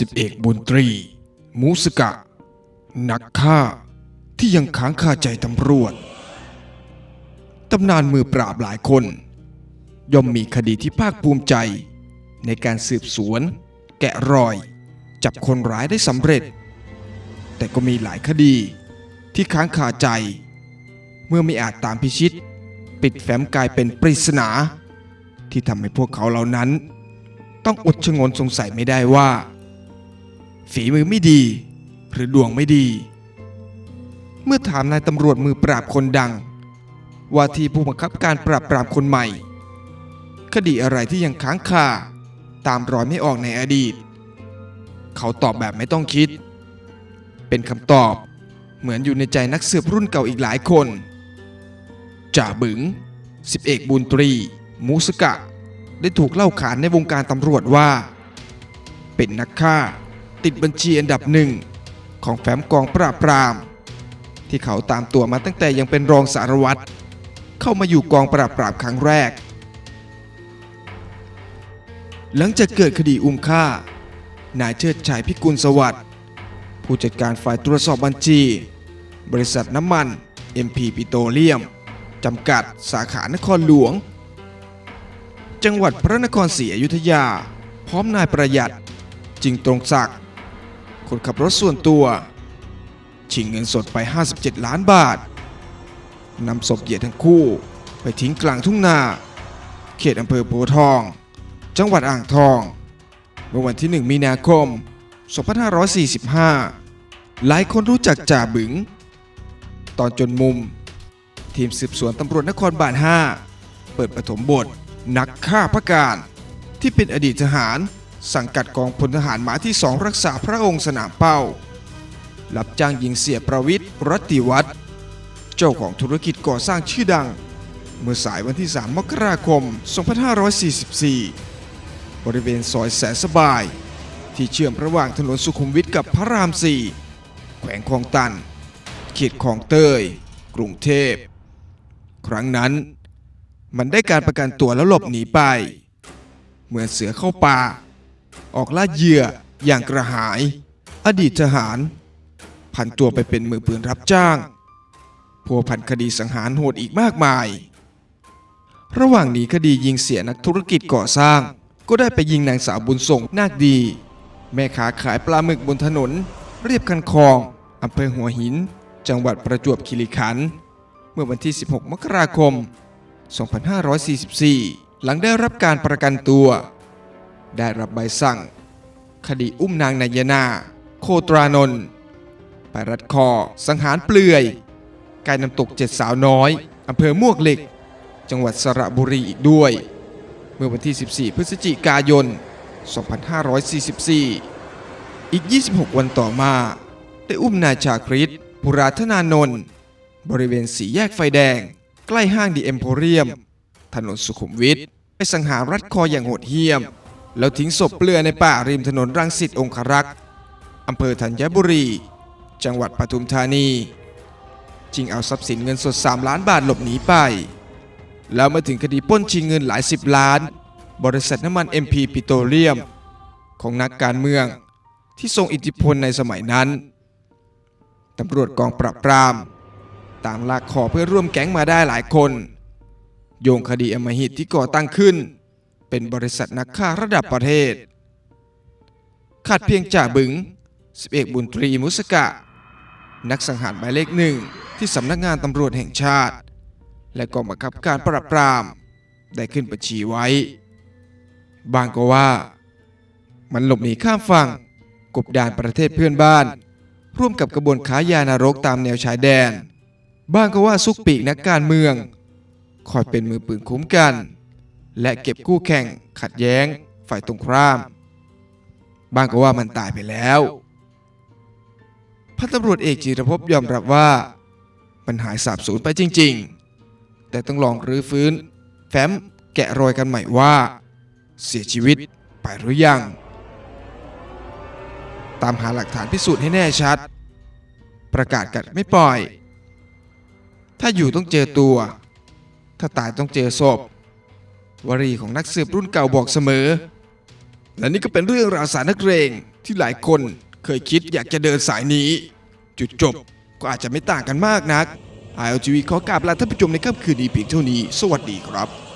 สิบเอกบุญตรี มูสกะ นักฆ่าที่ยังค้างคาใจตำรวจ ตำนานมือปราบหลายคน ย่อมมีคดีที่ภาคภูมิใจ ในการสืบสวน แกะรอย จับคนร้ายได้สำเร็จ แต่ก็มีหลายคดีที่ค้างคาใจ เมื่อไม่อาจตามพิชิต ปิดแฟ้มกลายเป็นปริศนา ที่ทำให้พวกเขาเหล่านั้น ต้องอดชะงนสงสัยไม่ได้ว่า ฝีมือไม่ดี หรือดวงไม่ดี เมื่อถามนายตำรวจมือปราบคนดัง ว่าที่ผู้บังคับการปราบปรามคนใหม่ คดีอะไรที่ยังค้างคาตามรอยไม่ออกในอดีต เขาตอบแบบไม่ต้องคิด เป็นคำตอบเหมือนอยู่ในใจนักสืบรุ่นเก่าอีกหลายคน จ่าบึงสิบเอกบุญตรี มูสกะ ได้ถูกเล่าขานในวงการตำรวจว่า เป็นนักฆ่า ติดบัญชีอันดับหนึ่งของแฟ้มกองปราบปราม ที่เขาตามตัวมาตั้งแต่ยังเป็นรองสารวัตรเข้ามาอยู่กองปราบปรามครั้งแรก หลังจากเกิดคดีอุ้มฆ่านายเชิดชัยพิกุลสวัสดิ์ผู้จัดการฝ่ายตรวจสอบบัญชี บริษัทน้ำมัน MP ปิโตรเลียม จำกัดสาขานครหลวง จังหวัดพระนครศรีอยุธยา พร้อมนายประหยัด จึงตรงศักดิ์ คนขับรถส่วนตัวชิงเงินสดไป 57 ล้านบาทนำศพเหยียดทั้งคู่ไปทิ้งกลางทุ่งนา เขตอำเภอโพทอง จังหวัดอ่างทอง เมื่อวันที่ 1 มีนาคม 2545 หลายคนรู้จักจ่าบึง ตอนจนมุม ทีมสืบสวนตำรวจนครบาล 5 เปิดปฐมบท นักฆ่าพระการ ที่เป็นอดีตทหาร สังกัดกองพลทหารหมาที่สองรักษาพระองค์สนามเป้ารับจ้างยิงเสียประวิทย์รัตติวัฒน์เจ้าของธุรกิจก่อสร้างชื่อดัง เมื่อสายวันที่ 3 มกราคม 2544 บริเวณซอยแสนสบาย ที่เชื่อมระหว่างถนนสุขุมวิทกับพระราม 4 แขวงคลองตันเขตคลองเตย กรุงเทพ ครั้งนั้นมันได้การประกันตัวแล้วหลบหนีไปเหมือนเสือเข้าป่า ออกล่าเหยื่ออย่างกระหาย อดีตทหารผันตัวไปเป็นมือปืนรับจ้างพัวพันคดีสังหารโหดอีกมากมาย ระหว่างหนีคดียิงเสียนักธุรกิจก่อสร้าง ก็ได้ไปยิงนางสาวบุญส่งนาคดี แม่ค้าขายปลาหมึกบนถนน เรียบคันคลองอำเภอหัวหิน จังหวัดประจวบคีรีขันธ์เมื่อวันที่ 16 มกราคม 2544 หลังได้รับการประกันตัว ได้รับใบสั่ง คดีอุ้มนางนายนา โคตรานนท์ไปรัดคอ สังหารเปลือยใกล้น้ำตกเจ็ดสาวน้อยอำเภอมวกเหล็ก จังหวัดสระบุรีอีกด้วย เมื่อวันที่ 14 พฤศจิกายน 2544 อีก 26 วันต่อมา ได้อุ้มนายชาคริตปุราธนานนท์บริเวณสีแยกไฟแดง ใกล้ห้างดีเอ็มโพเรียม ถนนสุขุมวิทไปสังหารรัดคออย่างโหดเหี้ยม แล้วทิ้งศพเปลือยในป่าริมถนนรังสิตองครักษ์อำเภอธัญบุรี จังหวัดปทุมธานีจึงเอาทรัพย์สินเงินสด 3 ล้านบาทหลบหนีไป แล้วมาถึงคดีปล้นชิงเงินหลายสิบล้าน บริษัทน้ำมัน MP ปิโตรเลียม ของนักการเมืองที่ทรงอิทธิพลในสมัยนั้นตำรวจกองปราบปราม ตามลากคอเพื่อร่วมแก๊งมาได้หลายคน โยงคดีอมหิตที่ก่อตั้งขึ้น เป็นบริษัทนักฆ่าระดับประเทศ ขาดเพียงจ่าบึงสิบเอกบุญตรีมุสกะ นักสังหารหมายเลขหนึ่งที่สำนักงานตำรวจแห่งชาติ และกองบังคับการปราบปราม ได้ขึ้นบัญชีไว้ บางก็ว่า มันหลบหนีข้ามฝั่งกบดานประเทศเพื่อนบ้าน ร่วมกับกระบวนค้ายานรกตามแนวชายแดน บ้างก็ว่าซุกปีกนักการเมืองคอยเป็นมือปืนคุ้มกัน และเก็บคู่แข่งขัดแย้งฝ่ายตรงข้าม บางก็ว่ามันตายไปแล้วพันตำรวจเอกจิรภพยอมรับว่ามันหายสาบสูญไปจริง ๆ แต่ต้องลองรื้อฟื้น แฟ้มแกะรอยกันใหม่ว่า เสียชีวิตไปหรือยัง ตามหาหลักฐานพิสูจน์ให้แน่ชัด ประกาศกัดไม่ปล่อย ถ้าอยู่ต้องเจอตัว ถ้าตายต้องเจอศพ วรีของนักสืบรุ่นเก่าบอกเสมอ และนี่ก็เป็นเรื่องราวสารนักเรงที่หลายคนเคยคิดอยากจะเดินสายนี้ จุดจบก็อาจจะไม่ต่างกันมากนัก ILGV ขอกราบลาท่านผู้ชมในค่ำคืนนี้เพียงเท่านี้ สวัสดีครับ